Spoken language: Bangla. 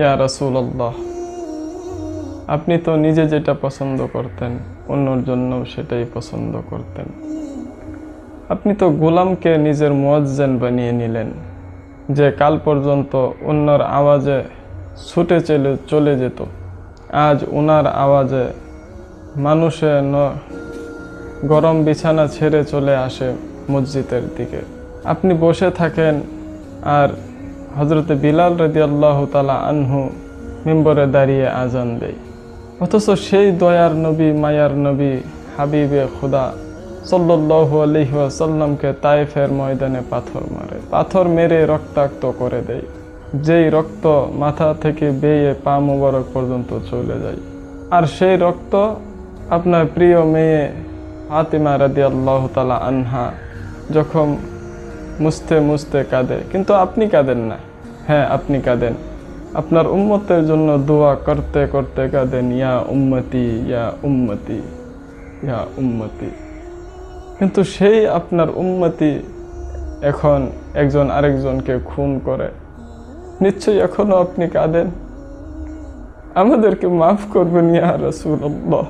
ইয়া রাসূলুল্লাহ, আপনি তো নিজে যেটা পছন্দ করতেন, অন্যর জন্য সেটাই পছন্দ করতেন। আপনি তো গোলামকে নিজের মুয়াজ্জেন বানিয়ে নিলেন, যে কাল পর্যন্ত অন্যর আওয়াজে ছুটে চলে চলে যেত। আজ ওনার আওয়াজে মানুষে গরম বিছানা ছেড়ে চলে আসে মসজিদের দিকে। আপনি বসে থাকেন আর হজরতে বিলাল রদি আল্লাহ তালা আনহু মেম্বরে দাঁড়িয়ে আজান দেয়। অথচ সেই দয়ার নবী, মায়ার নবী, হাবিবে খুদা সাল্লাহ আলহিহাসাল্লামকে তাইফের ময়দানে পাথর মারে, পাথর মেরে রক্তাক্ত করে দেয়। যেই রক্ত মাথা থেকে বেয়ে পা মোবারক পর্যন্ত চলে যায়। আর সেই রক্ত আপনার প্রিয় মেয়ে ফাতিমা রাদি আল্লাহ তালা আনহা যখন মুছতে মুছতে কাঁদে। কিন্তু আপনি কাঁদেন না। হ্যাঁ আপনি কাঁদেন। আপনার উম্মতের জন্য দোয়া করতে করতে কাঁদেন, ইয়া উম্মতি ইয়া উম্মতি ইয়া উম্মতি। কিন্তু সেই আপনার উম্মতি এখন একজন আরেকজনকে খুন করে। নিশ্চয়ই এখনও আপনি কাঁদেন। আমাদেরকে মাফ করবেন, ইয়া রসুল্লাহ